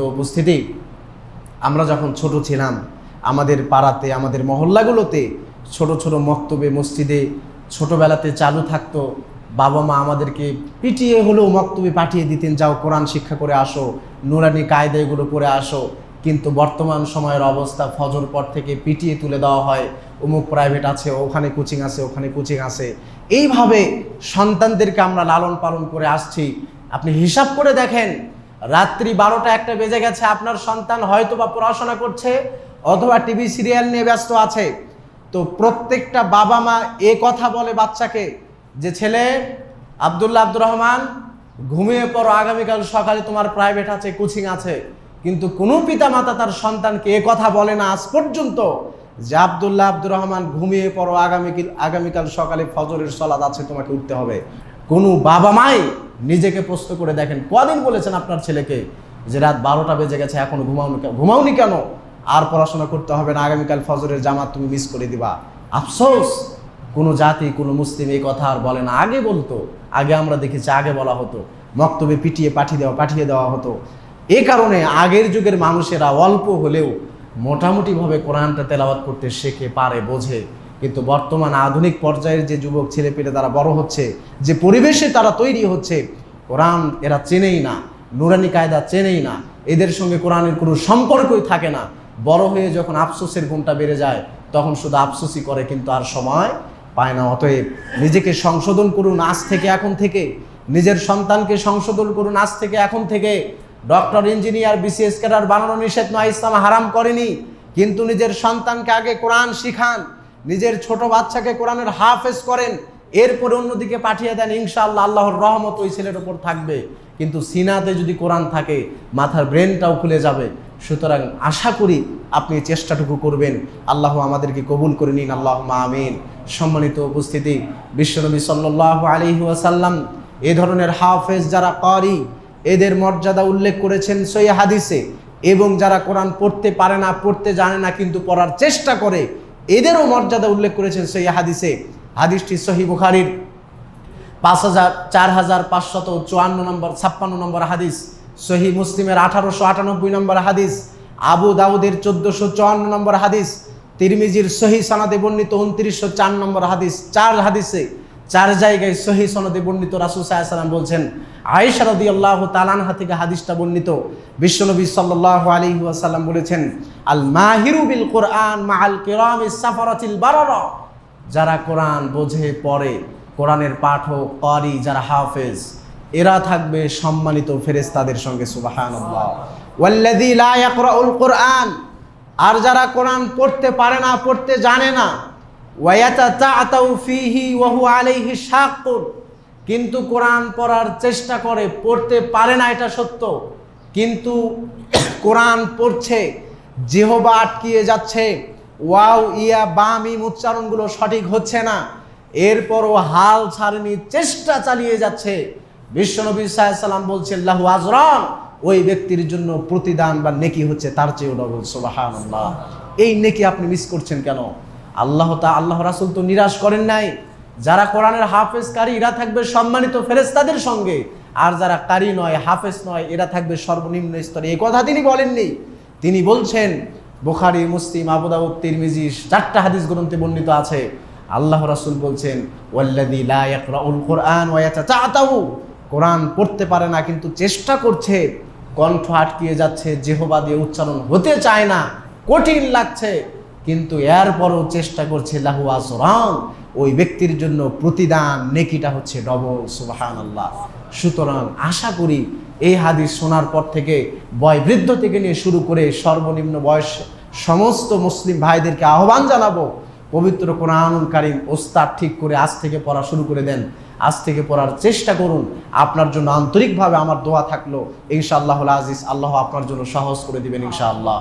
তো উপস্থিতি, আমরা যখন ছোট ছিলাম, আমাদের পাড়াতে, আমাদের মহল্লাগুলোতে ছোট ছোট মক্তবে, মসজিদে ছোটবেলাতে চালু থাকতো, বাবা মা আমাদেরকে পিটিয়ে হলেও মক্তবে পাঠিয়ে দিতেন, যাও কোরআন শিক্ষা করে আসো, নুরানি কায়দা এগুলো পড়ে আসো। কিন্তু বর্তমান সময়ের অবস্থা, ফজর পর থেকে পিটিয়ে তুলে দেওয়া হয়, অমুক প্রাইভেট আছে, ওখানে কোচিং আছে, ওখানে কোচিং আছে। এইভাবে সন্তানদেরকে আমরা লালন পালন করে আসছি। আপনি হিসাব করে দেখেন রাত্রি বারোটা একটা বেজে গেছে, আপনার সন্তান হয়তো বা পড়াশোনা করছে অথবা টিভি সিরিয়াল নিয়ে ব্যস্ত আছে। তো প্রত্যেকটা বাবা মা এ কথা বলে বাচ্চাকে যে, ছেলে, আবদুল্লাহ আব্দুর রহমান, ঘুমিয়ে পড়ো, আগামীকাল সকালে তোমার প্রাইভেট আছে কোচিং আছে। কিন্তু কোনো পিতা মাতা তার সন্তানকে এ কথা বলে না। আজ পর্যন্ত যে, আবদুল্লাহ আব্দুর রহমান, ঘুমিয়ে পড়ো আগামী আগামীকাল সকালে ফজরের সলাদ আছে, তোমাকে উঠতে হবে। কোনো বাবা মাই নিজেকে প্রশ্ন করে দেখেন। কদিন বলেছেন আপনার ছেলেকে যে রাত বারোটা বেজে গেছে, এখন ঘুমাওনি কেন? ঘুমাওনি কেন? আর পড়াশোনা করতে হবে না, আগামীকাল ফজরের জামাত তুমি মিস করে দিবা। আফসোস! কোনো জাতি, কোনো মুসলিম এই কথা আর বলে না। আগে বলতো, আগে আমরা দেখেছি, আগে বলা হতো। মক্তবে পিটিয়ে পাঠিয়ে দেওয়া পাঠিয়ে দেওয়া হতো। এ কারণে আগের যুগের মানুষেরা অল্প হলেও মোটামুটিভাবে কোরআনটা তেলাওয়াত করতে শেখে, পারে, বোঝে। কিন্তু বর্তমান আধুনিক পর্যায়ের যে যুবক ছেলে ছেলেপেলে তারা বড় হচ্ছে, যে পরিবেশে তারা তৈরি হচ্ছে, কোরআন এরা চেনেই না, নুরানি কায়দা চেনেই না, এদের সঙ্গে কোরআনের কোনো সম্পর্কই থাকে না। বড় হয়ে যখন আফসোসের গুণটা বেড়ে যায়, তখন শুধু আফসোসই করে, কিন্তু আর সময় পায় না। অতএব নিজেকে সংশোধন করুন আজ থেকে এখন থেকে, নিজের সন্তানকে সংশোধন করুন আজ থেকে এখন থেকে। ডক্টর, ইঞ্জিনিয়ার, বিসিএস ক্যাডার বানানো নিষেধ নয়, ইসলাম হারাম করেনি, কিন্তু নিজের সন্তানকে আগে কোরআন শিখান। নিজের ছোট বাচ্চাকে কোরআনের হাফেজ করেন, এরপরে অন্যদিকে পাঠিয়ে দেন, ইনশাআল্লাহ আল্লাহর রহমত ওই ছেলের ওপর থাকবে। কিন্তু সিনাতে যদি কোরআন থাকে, মাথার ব্রেনটাও খুলে যাবে। সুতরাং আশা করি আপনি চেষ্টাটুকু করবেন। আল্লাহ আমাদেরকে কবুল করে নিন আল্লাহ আমিন। সম্মানিত উপস্থিতি, বিশ্বনবী সাল্লাহ আলী ওয়াসাল্লাম এ ধরনের হাফেজ যারা করি, এদের মর্যাদা উল্লেখ করেছেন সই হাদিসে। এবং যারা কোরআন পড়তে পারে না, পড়তে জানে না, কিন্তু পড়ার চেষ্টা করে এদেরও মর্যাদা উল্লেখ করেছেন সেই হাদিসে। হাদিসটি সহি বুখারির পাঁচ হাজার, চার হাজার পাঁচশত চুয়ান্ন নম্বর, ছাপ্পান্ন নম্বর হাদিস, সহি মুসলিমের আঠারোশো আটানব্বই নম্বর হাদিস, আবু দাউদের চোদ্দোশো চুয়ান্ন নম্বর হাদিস, তিরমিজির সহি সানাদে বর্ণিত উনত্রিশশো চার নম্বর হাদিস, চার হাদিসে চার জায়গায় সহি সনদে বর্ণিত রাসুল সাল্লাম বলছেন, আয়েশা রদি আল্লাহ তালানহা থেকে হাদিসটা বর্ণিত। বিশ্বনবী সাল্লাহ আলী ওয়াসাল্লাম বলেছেন আল মাহিরু বিল কোরআন মাহাল কিরাম সাফারাতিল বারারা। যারা কোরআন বোঝে, পড়ে, কোরআনের পাঠক করি যারা হাফেজ, এরা থাকবে সম্মানিত ফেরেস্তাদের সঙ্গে, সুবাহানুল্লাহ। ওয়াল্লাযী লা ইয়াকরাউল কোরআন। আর যারা কোরআন পড়তে পারে না, পড়তে জানে না কিন্তু কোরআন পড়ার চেষ্টা করে, পড়তে পারে না এটা সত্য। কিন্তু কোরআন পড়ছে জিহবা আটকিয়ে যাচ্ছে, ওয়াও, ইয়া বামিম উচ্চারণগুলো সঠিক হচ্ছে না। এরপরও হাল ছাড়েনি, চেষ্টা চালিয়ে যাচ্ছে। বিশ্বনবী সাল্লাম বলছেন, লাহু আজরান। ওই ব্যক্তির জন্য প্রতিদান বা নেকি হচ্ছে তার চেয়েও ডবল সুবহানাল্লাহ। এই নেকি আপনি মিস করছেন কেন? আল্লাহ তা আল্লাহ রাসুল তো নিরাশ করেন নাই। যারা কোরআনের হাফেজ কারি, এরা থাকবে সম্মানিত ফেরেস্তাদের সঙ্গে। আর যারা কারি নয়, হাফেজ নয়, এরা থাকবে সর্বনিম্ন স্তরে। এই কথা তিনি বলেননি। তিনি বলছেন, বোখারি, মুসলিম আবুদাউদ তিরমিজি, চারটা হাদিস গ্রন্থে বর্ণিত আছে। আল্লাহ রাসুল বলছেন কোরআন কোরআন পড়তে পারে না, কিন্তু চেষ্টা করছে। কণ্ঠ আটকিয়ে যাচ্ছে, জেহবা দিয়ে উচ্চারণ হতে চায় না, কঠিন লাগছে। কিন্তু এরপরও চেষ্টা করছে লাহু আসরান ওই ব্যক্তির জন্য প্রতিদান নেকিটা হচ্ছে ডবল সুবাহান আল্লাহ সুতরাং আশা করি এই হাদিস শোনার পর থেকে বয় বৃদ্ধ থেকে নিয়ে শুরু করে সর্বনিম্ন বয়স সমস্ত মুসলিম ভাইদেরকে আহ্বান জানাব, পবিত্র কোরআনুল কারিম ওস্তাদ ঠিক করে আজ থেকে পড়া শুরু করে দেন। আজ থেকে পড়ার চেষ্টা করুন, আপনার জন্য আন্তরিকভাবে আমার দোয়া থাকল। ইনশাআল্লাহ আজিজ, আল্লাহ আপনার জন্য সহজ করে দিবেন ইনশাআল্লাহ।